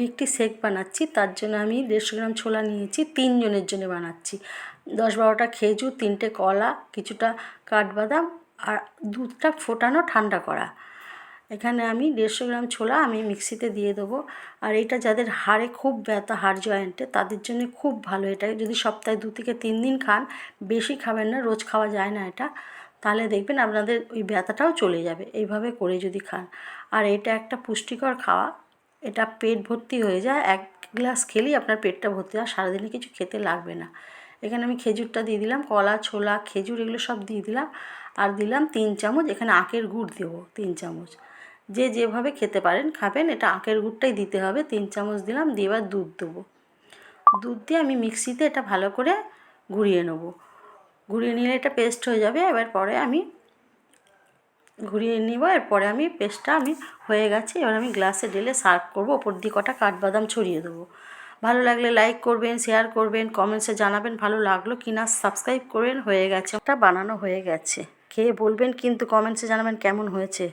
আমি একটি শেক বানাচ্ছি, তার জন্য আমি দেড়শো গ্রাম ছোলা নিয়েছি, তিনজনের জন্য বানাচ্ছি। দশ বারোটা খেজুর, তিনটে কলা, কিছুটা কাঠবাদাম আর দুধটা ফোটানো ঠান্ডা করা। এখানে আমি দেড়শো গ্রাম ছোলা আমি মিক্সিতে দিয়ে দেবো। আর এটা যাদের হাড়ে খুব ব্যথা, হাড় জয়েন্টে, তাদের জন্য খুব ভালো। এটা যদি সপ্তাহে দু থেকে তিন দিন খান, বেশি খাবেন না, রোজ খাওয়া যায় না এটা। তাহলে দেখবেন আপনাদের ওই ব্যথাটাও চলে যাবে, এইভাবে করে যদি খান। আর এটা একটা পুষ্টিকর খাওয়া। এটা পেট ভর্তি হয়ে যায়, এক গ্লাস খেলেই আপনার পেটটা ভর্তি হয় সারাদিনে কিছু খেতে লাগবে না। এখানে আমি খেজুরটা দিয়ে দিলাম, কলা, ছোলা, খেজুর এগুলো সব দিয়ে দিলাম, আর দিলাম তিন চামচ, এখানে আখের গুড় দেবো, তিন চামচ। যে যেভাবে খেতে পারেন, খাবেন, এটা আখের গুড়টাই দিতে হবে, তিন চামচ দিলাম, দিয়ে এবার দুধ দেবো। দুধ দিয়ে আমি মিক্সিতে এটা ভালো করে ঘুরিয়ে নেব। ঘুরিয়ে নিলে এটা পেস্ট হয়ে যাবে, এবার পরে আমি ঘুরিয়ে নিব, এরপরে আমি পেস্টটা আমি হয়ে গেছে। এবার আমি গ্লাসে ঢেলে সার্ভ করব, ওপর দিয়ে কটা কাঠবাদাম ছড়িয়ে দেবো। ভালো লাগলে লাইক করবেন, শেয়ার করবেন, কমেন্টসে জানাবেন ভালো লাগল কি না, সাবস্ক্রাইব করেন, হয়ে গেছে, ওটা বানানো হয়ে গেছে। খেয়ে বলবেন কিন্তু কমেন্টসে জানাবেন কেমন হয়েছে।